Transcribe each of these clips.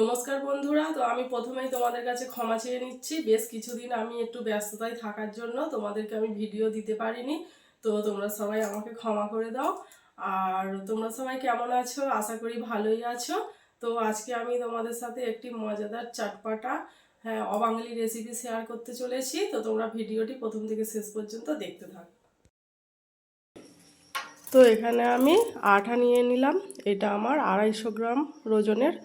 নমস্কার বন্ধুরা, তো আমি প্রথমেই তোমাদের কাছে ক্ষমা চেয়ে নিচ্ছি। বেশ কিছুদিন আমি একটু ব্যস্ততায় থাকার জন্য তোমাদেরকে আমি ভিডিও দিতে পারিনি, তো তোমরা সবাই আমাকে ক্ষমা করে দাও। আর তোমরা সবাই কেমন আছো? আশা করি ভালোই আছো। তো আজকে আমি তোমাদের সাথে একটি মজাদার চাটপাটা হ্যাঁ অবাঙালি রেসিপি শেয়ার করতে চলেছি। তো তোমরা ভিডিওটি প্রথম থেকে শেষ পর্যন্ত দেখতে থাকো। তো এখানে আমি আটা নিয়ে নিলাম। এটা আমার আড়াইশো গ্রাম ওজনের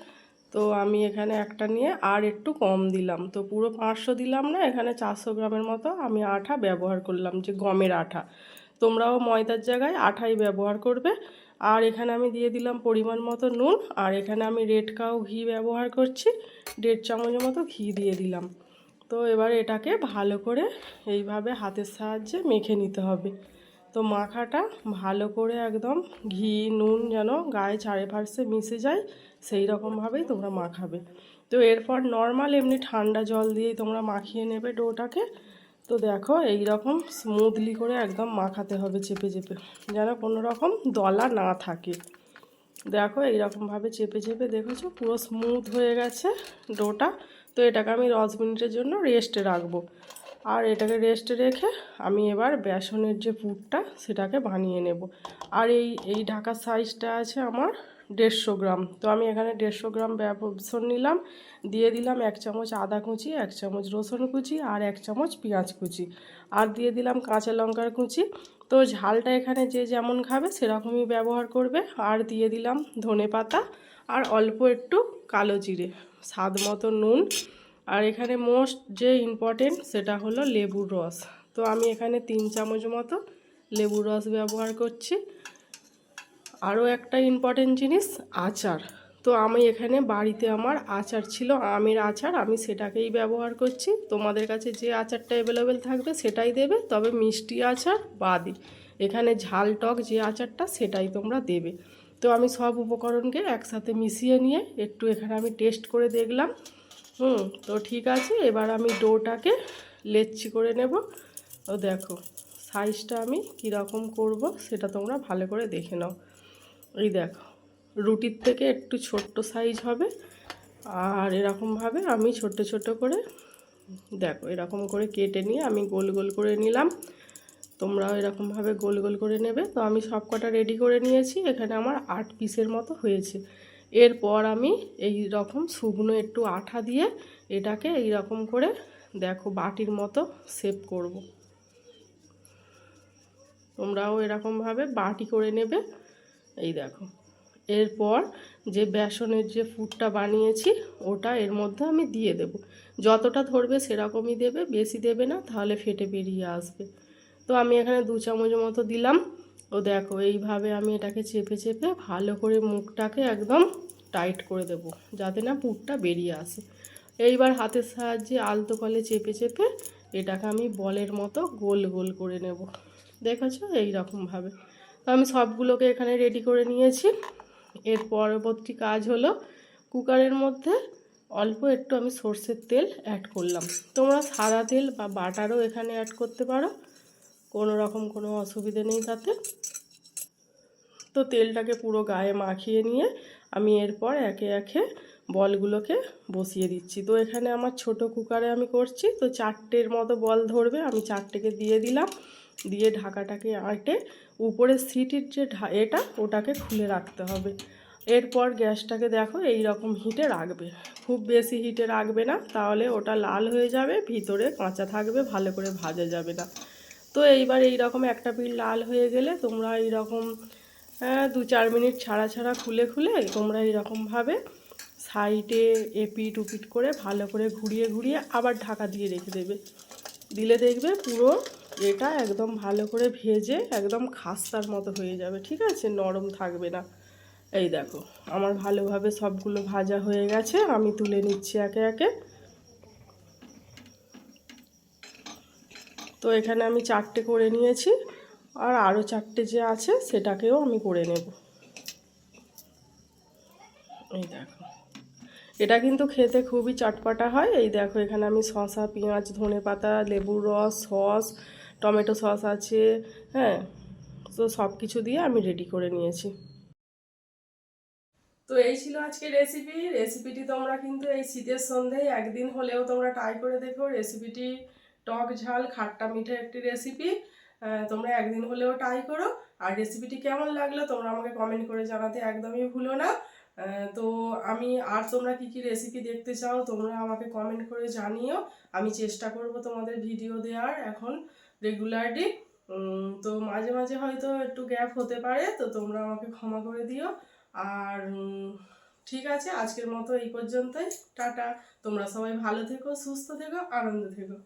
তো আমি এখানে একটা নিয়ে আর একটু কম দিলাম। তো পুরো পাঁচশো দিলাম না, এখানে চারশো গ্রামের মতো আমি আঠা ব্যবহার করলাম, যে গমের আঠা। তোমরাও ময়দার জায়গায় আঠাই ব্যবহার করবে। আর এখানে আমি দিয়ে দিলাম পরিমাণ মতো নুন, আর এখানে আমি রেড কাউ ঘি ব্যবহার করছি, দেড় চামচের মতো ঘি দিয়ে দিলাম। তো এবার এটাকে ভালো করে এইভাবে হাতের সাহায্যে মেখে নিতে হবে। তো মাখাটা ভালো করে একদম ঘি, নুন যেন গায়ে চারে ফার্সে মিশে যায়, সেই রকমভাবেই তোমরা মাখাবে। তো এরপর নর্মাল এমনি ঠান্ডা জল দিয়েই তোমরা মাখিয়ে নেবে ডোটাকে। তো দেখো এই রকম স্মুথলি করে একদম মাখাতে হবে চেপে চেপে, যেন কোনো রকম দলা না থাকে। দেখো এইরকমভাবে চেপে চেপে দেখেছ পুরো স্মুথ হয়ে গেছে ডোটা। তো এটাকে আমি দশ মিনিটের জন্য রেস্টে রাখব। আর এটাকে রেস্টে রেখে আমি এবার বেসনের যে পুরটা সেটাকে বানিয়ে নেব। আর এই এই ঢাকার সাইজটা আছে আমার দেড়শো গ্রাম। তো আমি এখানে দেড়শো গ্রাম বেসন নিলাম, দিয়ে দিলাম এক চামচ আদা কুচি, এক চামচ রসুন কুচি আর এক চামচ পেঁয়াজ কুচি। আর দিয়ে দিলাম কাঁচা লঙ্কার কুচি। তো ঝালটা এখানে যে যেমন খাবে সেরকমই ব্যবহার করবে। আর দিয়ে দিলাম ধনে পাতা আর অল্প একটু কালো জিরে, স্বাদ মতো নুন। আর এখানে মোস্ট যে ইম্পর্টেন্ট সেটা হলো লেবুর রস। তো আমি এখানে তিন চামচ মতো লেবুর রস ব্যবহার করছি। আরও একটা ইম্পর্টেন্ট জিনিস, আচার। তো আমি এখানে বাড়িতে আমার আচার ছিল, আমের আচার, আমি সেটাকেই ব্যবহার করছি। তোমাদের কাছে যে আচারটা অ্যাভেলেবেল থাকবে সেটাই দেবে, তবে মিষ্টি আচার বাদই। এখানে ঝাল টক যে আচারটা সেটাই তোমরা দেবে। তো আমি সব উপকরণকে একসাথে মিশিয়ে নিয়ে একটু এখানে আমি টেস্ট করে দেখলাম। হুম, তো ঠিক আছে, এবার আমি ডোটাকে লেচ্ছি করে নেব। ও দেখো সাইজটা আমি কীরকম করব সেটা তোমরা ভালো করে দেখে নাও। এই দেখো, রুটির থেকে একটু ছোট্ট সাইজ হবে, আর এরকমভাবে আমি ছোট্ট ছোট করে, দেখো, এরকম করে কেটে নিয়ে আমি গোল গোল করে নিলাম। তোমরাও এরকমভাবে গোল গোল করে নেবে। তো আমি সব কটা রেডি করে নিয়েছি, এখানে আমার আট পিসের মতো হয়েছে। এরপর আমি এই রকম শুকনো একটু আঠা দিয়ে এটাকে এই রকম করে দেখো বাটির মতো সেভ করব। তোমরাও এরকমভাবে বাটি করে নেবে। এই দেখো। এরপর যে বেসনের যে ফুডটা বানিয়েছি, ওটা এর মধ্যে আমি দিয়ে দেব। যতটা ধরবে সেরকমই দেবে, বেশি দেবে না, তাহলে ফেটে বেরিয়ে আসবে। তো আমি এখানে দু চামচ মতো দিলাম। ও দেখো, এইভাবে আমি এটাকে চেপে চেপে ভালো করে মুখটাকে একদম টাইট করে দেব, যাতে না পুরটা বেরিয়ে আসে। এইবার হাতের সাহায্যে আলতো কলে চেপে চেপে এটাকে আমি বলের মতো গোল গোল করে নেব। দেখেছ? এইরকমভাবে। তো আমি সবগুলোকে এখানে রেডি করে নিয়েছি। এর পরবর্তী কাজ হলো কুকারের মধ্যে অল্প একটু আমি সর্ষের তেল অ্যাড করলাম। তোমরা সাদা তেল বা বাটারও এখানে অ্যাড করতে পারো। কোনো রকম কোনো অসুবিধে নেই তাতে। তো তেলটাকে পুরো গায়ে মাখিয়ে নিয়ে আমি এরপর একে একে বলগুলোকে বসিয়ে দিচ্ছি। তো এখানে আমার ছোট কুকারে আমি করছি। তো চারটের মতো বল ধরবে, আমি চারটেকে দিয়ে দিলাম। দিয়ে ঢাকাটাকে আঁটে উপরের সিটির যে ঢা, এটা ওটাকে খুলে রাখতে হবে। এরপর গ্যাসটাকে দেখো এই রকম হিটে রাখবে। খুব বেশি হিটে রাখবে না, তাহলে ওটা লাল হয়ে যাবে, ভিতরে কাঁচা থাকবে, ভালো করে ভাজা যাবে না। তো এইবার এই রকম একটা পিঠ লাল হয়ে গেলে তোমরা এই রকম দু চার মিনিট ছাড়া ছাড়া খুলে খুলে তোমরা এইরকমভাবে সাইডে এপিট উপিট করে ভালো করে ঘুরিয়ে ঘুরিয়ে আবার ঢাকা দিয়ে রেখে দেবে। দিলে দেখবে পুরো এটা একদম ভালো করে ভেজে একদম খাস্তার মতো হয়ে যাবে, ঠিক আছে? নরম থাকবে না। এই দেখো, আমার ভালোভাবে সবগুলো ভাজা হয়ে গেছে, আমি তুলে নিচ্ছি একে একে। তো এখানে আমি চারটে করে নিয়েছি আর আরও চারটে যে আছে সেটাকেও আমি করে নেব। এই দেখো। এটা কিন্তু খেতে খুবই চটপাটা হয়। এই দেখো, এখানে আমি শসা, পেঁয়াজ ধনে পাতা লেবুর রস, সস, টমেটো সস আছে হ্যাঁ তো সব কিছু দিয়ে আমি রেডি করে নিয়েছি। তো এই ছিল আজকে রেসিপি রেসিপিটি তোমরা কিন্তু এই শীতের সন্ধ্যায় একদিন হলেও তোমরা ট্রাই করে দেখো। রেসিপিটি টক ঝাল, খাট্টা মিঠে একটি রেসিপি তোমরা একদিন হলেও ট্রাই করো। আর রেসিপিটি কেমন লাগল তোমরা আমাকে কমেন্ট করে জানাতে একদমই ভুলো না। তো আমি আর তোমরা কি কি রেসিপি দেখতে চাও তোমরা আমাকে কমেন্ট করে জানিও। আমি চেষ্টা করব তোমাদের ভিডিও দেওয়ার এখন রেগুলারলি তো মাঝে মাঝে হয়তো একটু গ্যাপ হতে পারে, তো তোমরা আমাকে ক্ষমা করে দিও। আর ঠিক আছে, আজকের মতো এই পর্যন্তই। টাটা। তোমরা সবাই ভালো থেকো, সুস্থ থেকো, আনন্দ থেকো।